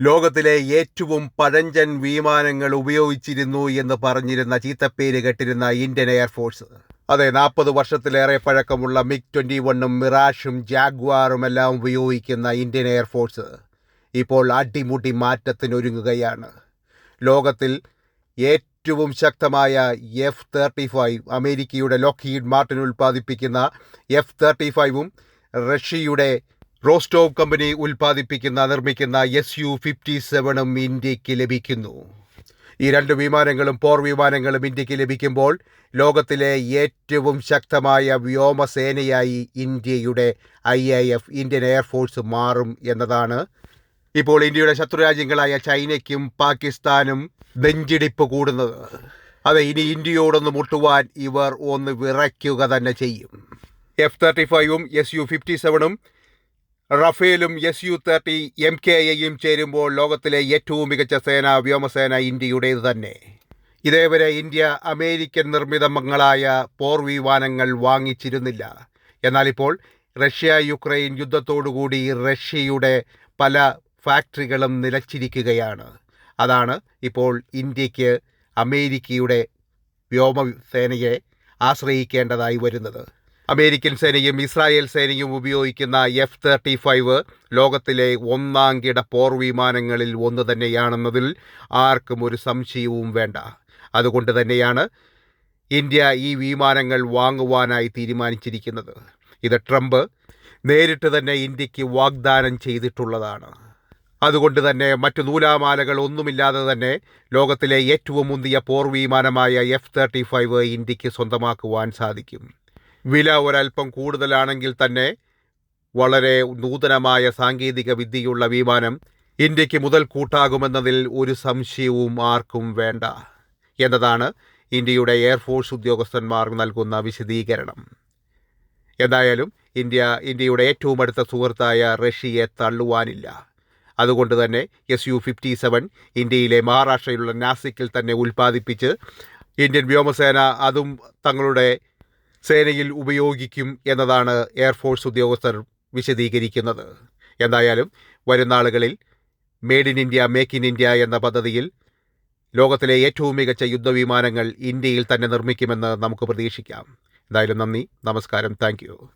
ലോകത്തിലെ ഏറ്റവും പഴഞ്ചൻ വിമാനങ്ങൾ ഉപയോഗിച്ചിരുന്നു എന്ന് പറഞ്ഞിരുന്ന ചീത്തപ്പേര് കെട്ടിരുന്ന ഇന്ത്യൻ എയർഫോഴ്സ് അതെ നാൽപ്പത് വർഷത്തിലേറെ പഴക്കമുള്ള മിഗ് ട്വന്റി വണ്ണും മിറാഷും ജാഗ്വാറും എല്ലാം ഉപയോഗിക്കുന്ന ഇന്ത്യൻ എയർഫോഴ്സ് ഇപ്പോൾ അടിമുടി മാറ്റത്തിനൊരുങ്ങുകയാണ്. ലോകത്തിൽ ഏറ്റവും ശക്തമായ എഫ് തേർട്ടി ഫൈവ് അമേരിക്കയുടെ ലോക്കീഡ് മാർട്ടിൻ ഉൽപ്പാദിപ്പിക്കുന്ന എഫ് തേർട്ടി ഫൈവും റഷ്യയുടെ റോസ്റ്റോവ് കമ്പനി ഉൽപ്പാദിപ്പിക്കുന്ന നിർമ്മിക്കുന്ന എസ് യു ഫിഫ്റ്റി സെവനും ഇന്ത്യയ്ക്ക് ലഭിക്കുന്നു. ഈ രണ്ട് വിമാനങ്ങളും പോർ വിമാനങ്ങളും ഇന്ത്യയ്ക്ക് ലഭിക്കുമ്പോൾ ലോകത്തിലെ ഏറ്റവും ശക്തമായ വ്യോമസേനയായി ഇന്ത്യയുടെ I I F Indian air force മാറും എന്നതാണ്. ഇപ്പോൾ ഇന്ത്യയുടെ ശത്രുരാജ്യങ്ങളായ ചൈനയ്ക്കും പാകിസ്ഥാനും നെഞ്ചിടിപ്പ് കൂടുന്നത്. അതെ ഇനി ഇന്ത്യയോടൊന്ന് മുട്ടുവാൻ ഇവർ ഒന്ന് വിറയ്ക്കുക തന്നെ ചെയ്യും. എഫ് തേർട്ടി ഫൈവും എസ് യു ഫിഫ്റ്റി സെവനും റഫേലും S U thirty M K എയും ചേരുമ്പോൾ ലോകത്തിലെ ഏറ്റവും മികച്ച സേന വ്യോമസേന ഇന്ത്യയുടേത് തന്നെ. ഇതേവരെ ഇന്ത്യ അമേരിക്കൻ നിർമ്മിതങ്ങളായ പോർ വിമാനങ്ങൾ വാങ്ങിച്ചിരുന്നില്ല. എന്നാൽ ഇപ്പോൾ റഷ്യ യുക്രൈൻ യുദ്ധത്തോടുകൂടി റഷ്യയുടെ പല ഫാക്ടറികളും നിലച്ചിരിക്കുകയാണ്. അതാണ് ഇപ്പോൾ ഇന്ത്യയ്ക്ക് അമേരിക്കയുടെ വ്യോമസേനയെ ആശ്രയിക്കേണ്ടതായി വരുന്നത്. അമേരിക്കൻ സേനയും ഇസ്രായേൽ സേനയും ഉപയോഗിക്കുന്ന എഫ് തേർട്ടി ഫൈവ് ലോകത്തിലെ ഒന്നാം കിട പോർ വിമാനങ്ങളിൽ ഒന്ന് തന്നെയാണെന്നതിൽ ആർക്കും ഒരു സംശയവും വേണ്ട. അതുകൊണ്ട് തന്നെയാണ് ഇന്ത്യ ഈ വിമാനങ്ങൾ വാങ്ങുവാനായി തീരുമാനിച്ചിരിക്കുന്നത്. ഇത് ട്രംപ് നേരിട്ട് തന്നെ ഇന്ത്യയ്ക്ക് വാഗ്ദാനം ചെയ്തിട്ടുള്ളതാണ്. അതുകൊണ്ട് തന്നെ മറ്റു നൂലാമാലകൾ ഒന്നുമില്ലാതെ തന്നെ ലോകത്തിലെ ഏറ്റവും മുന്തിയ പോർ വിമാനമായ എഫ് തേർട്ടി ഫൈവ് ഇന്ത്യയ്ക്ക് സ്വന്തമാക്കുവാൻ സാധിക്കും. വില ഒരൽപ്പം കൂടുതലാണെങ്കിൽ തന്നെ വളരെ നൂതനമായ സാങ്കേതിക വിദ്യയുള്ള വിമാനം ഇന്ത്യയ്ക്ക് മുതൽ കൂട്ടാകുമെന്നതിൽ ഒരു സംശയവും ആർക്കും വേണ്ട എന്നതാണ് ഇന്ത്യയുടെ എയർഫോഴ്സ് ഉദ്യോഗസ്ഥന്മാർ നൽകുന്ന വിശദീകരണം. എന്തായാലും ഇന്ത്യ ഇന്ത്യയുടെ ഏറ്റവും അടുത്ത സുഹൃത്തായ റഷ്യയെ തള്ളുവാനില്ല. അതുകൊണ്ട് തന്നെ എസ് യു ഫിഫ്റ്റി സെവൻ ഇന്ത്യയിലെ മഹാരാഷ്ട്രയിലുള്ള നാസിക്കിൽ തന്നെ ഉൽപ്പാദിപ്പിച്ച് ഇന്ത്യൻ വ്യോമസേന അതും തങ്ങളുടെ സേനയിൽ ഉപയോഗിക്കും എന്നതാണ് എയർഫോഴ്സ് ഉദ്യോഗസ്ഥർ വിശദീകരിക്കുന്നത്. എന്തായാലും വരും നാളുകളിൽ made in India make in India എന്ന പദ്ധതിയിൽ ലോകത്തിലെ ഏറ്റവും മികച്ച യുദ്ധവിമാനങ്ങൾ ഇന്ത്യയിൽ തന്നെ നിർമ്മിക്കുമെന്ന് നമുക്ക് പ്രതീക്ഷിക്കാം. എന്തായാലും നന്ദി നമസ്കാരം താങ്ക് യു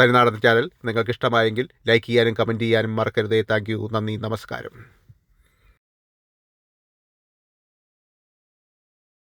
തനിനാടൻ ചാനൽ നിങ്ങൾക്ക് ഇഷ്ടമായെങ്കിൽ ലൈക്ക് ചെയ്യാനും കമന്റ് ചെയ്യാനും മറക്കരുതേ. താങ്ക് യു നന്ദി നമസ്കാരം.